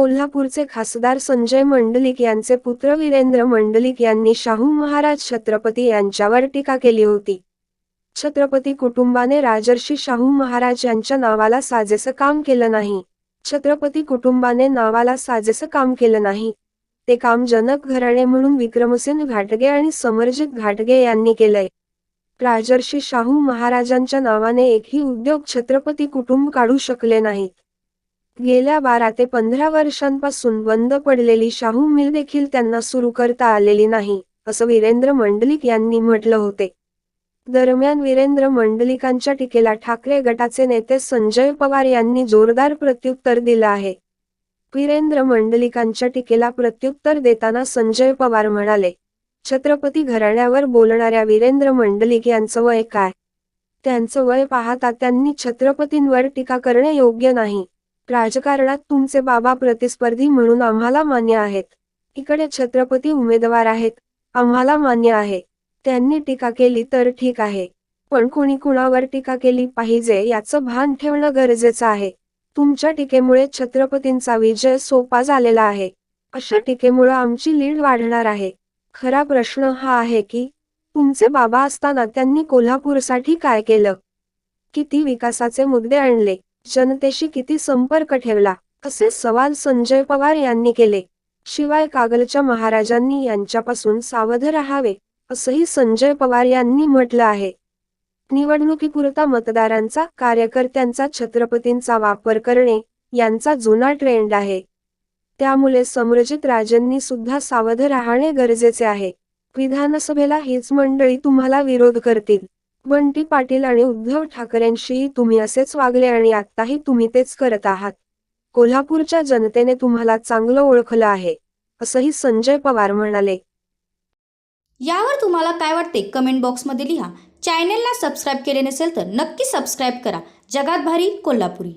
कोल्हापूरचे खासदार संजय मंडलिक यांचे पुत्र वीरेंद्र मंडलिक यांनी शाहू महाराज छत्रपती यांच्यावर टीका केली होती. छत्रपती कुटुंबाने राजर्षी शाहू महाराज यांच्या नावाला साजेसं काम केलं नाही. छत्रपती कुटुंबाने नावाला साजेसं काम केलं नाही. ते काम जनक घराणे म्हणून विक्रमसेन घाटगे आणि समरजित घाटगे यांनी केलंय. राजर्षी शाहू महाराजांच्या नावाने एकही उद्योग छत्रपती कुटुंब काढू शकले नाहीत. गेल्या बारा ते पंधरा वर्षांपासून बंद पडलेली शाहू मिल देखील त्यांना सुरू करता आलेली नाही असं वीरेंद्र मंडलिक यांनी म्हटलं होते. दरम्यान वीरेंद्र मंडलिकांच्या टीकेला ठाकरे गटाचे नेते संजय पवार यांनी जोरदार प्रत्युत्तर दिलं आहे. वीरेंद्र मंडलिकांच्या टीकेला प्रत्युत्तर देताना संजय पवार म्हणाले छत्रपती घराण्यावर बोलणाऱ्या वीरेंद्र मंडलिक यांचं वय काय? त्यांचं वय पाहता त्यांनी छत्रपतींवर टीका करणे योग्य नाही. राजकारणात तुमचे बाबा प्रतिस्पर्धी म्हणून आम्हाला मान्य आहेत. इकडे छत्रपती उमेदवार आहेत. आम्हाला मान्य आहे. त्यांनी टीका केली तर ठीक आहे. पण कोणी कुणावर टीका केली पाहिजे याचं भान ठेवणं गरजेचं आहे. तुमच्या टीकेमुळे छत्रपतींचा विजय सोपा झालेला आहे. अशा टीकेमुळे आमची लीड वाढणार आहे. खरा प्रश्न हा आहे की तुमचे बाबा असताना त्यांनी कोल्हापूरसाठी काय केलं? किती विकासाचे मुद्दे आणले? जनतेशी किती संपर्क ठेवला असे सवाल संजय पवार यांनी केले. शिवाय कागलच्या महाराजांनी यांच्यापासून सावध राहावे असंही संजय पवार यांनी म्हटलं आहे. निवडणुकीपुरता मतदारांचा कार्यकर्त्यांचा छत्रपतींचा वापर करणे यांचा जुना ट्रेंड आहे. त्यामुळे समरजित राजेंनी सुद्धा सावध राहणे गरजेचे आहे. विधानसभेला हीच मंडळी तुम्हाला विरोध करतील. बंटी पाटील आणि उद्धव ठाकरेंशीही तुम्ही असेच वागले आणि आत्ताही तुम्ही तेच करत आहात. कोल्हापूरच्या जनतेने तुम्हाला चांगलं ओळखलं आहे असंही संजय पवार म्हणाले. यावर तुम्हाला काय वाटते कमेंट बॉक्समध्ये लिहा. चॅनेलला सबस्क्राईब केले नसेल तर नक्की सबस्क्राईब करा. जगात भारी कोल्हापुरी.